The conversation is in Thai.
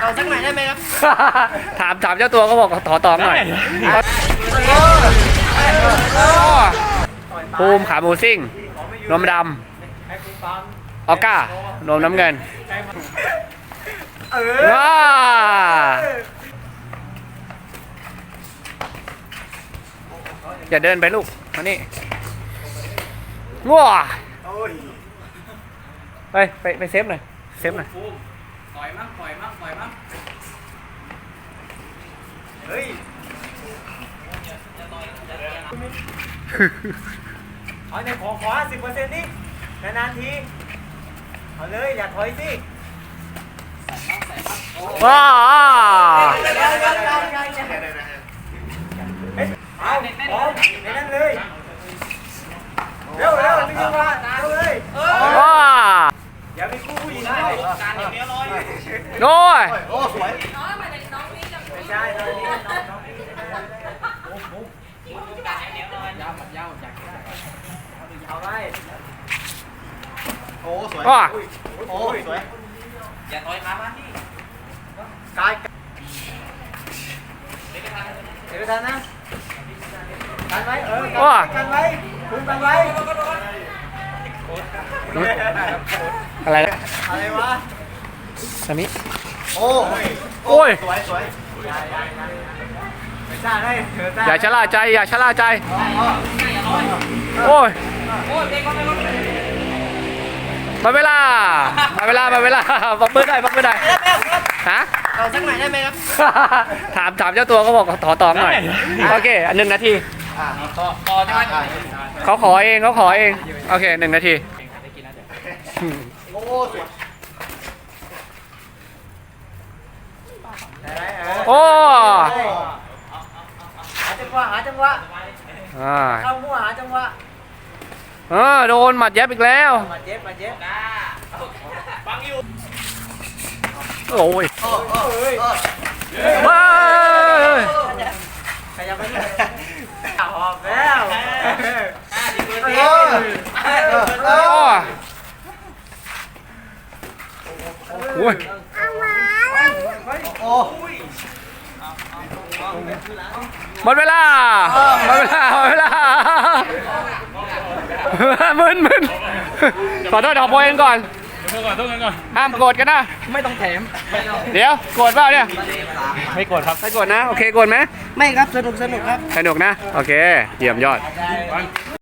เอาสักหน่อยได้ไหมครับ ถามถามเจ้าตัวก็บอกขอตองหน่อยภูมิขาหมูซิ่ง นมดำออก้านมน้ำเงินเออว้าอย่าเดินไปลูก มานี่ว้าโอ้ยไปไปไปเซฟหน่อย เซฟหน่อย ปล่อยมั่งปล่อยมั่งปล่อยมั่งเฮ้ยเอาในขอขอสิบเปอร์เซ็นต์นี่นานๆทีเอาเลยอย่าถอยสิว้าเอาพร้อมในนั้นเลย เร็วเร็วมีจังหวะเร็วเลย ว้า อย่ามีคู่ผู้หญิงด้วย การอย่างเดียวเลย โน้ยไม่ใช่ตอนนี้น้องน้องนี่การอย่างเดียวเลยยาวแบบยาวจากเอาไว้โอ้สวยว้าโอ้สวยอย่าถอยขามาที่กายเด็กกระทำเดี๋ยวทันนะกันไว้เออว้ากันไว้คุมกันไว้อะไรนะอะไรวะ อันนี้ โอ้โอ้ย สวยสวยไม่ใช่ได้เถอะอย่าชะล่าใจ อย่าชะล่าใจ โอ้ยโอ้ยเด็กก็ไม่รู้มาเวลา มาเวลา มาเวลาบักมือได้บักมือได้ฮะเอาสักหน่อยได้ไหมครับ ถามถามเจ้าตัวก็บอกขอตองหน่อย โอเคอันหนึ่งนาทีต่อต่อใช่ไหมเขาขอเองเขาขอเอง โอเคหนึ่งนาที โอ้สวย ได้เออ โอ้ หาจังห วะหาจังหวะอ่าเข้ามั่วหาจังหวะเออโดนหมัดเย็บอีกแล้ว มาเจ็บมาเจ็บฟังอยู่โอ้ยโอ้โอ้เฮ้ยเฮ้ยขยับไปเลยหอบแล้วห้าสิบเปอร์เอเซ็นอต์โอ้โอ้ยโอ้ หมดเวลาหมดเวลาหมดเวลามึนมึนขอโทษขอโพยกันก่อนห้ามโกรธกันนะ ไม่ต้องแถม เดี๋ยวโกรธเปล่าเนี่ย ไม่โกดครับไม่โกรธนะ โอเคโกรธไหมไม่ครับ สนุกสนุกครับ สนุกนะ โอเค เยี่ยมยอด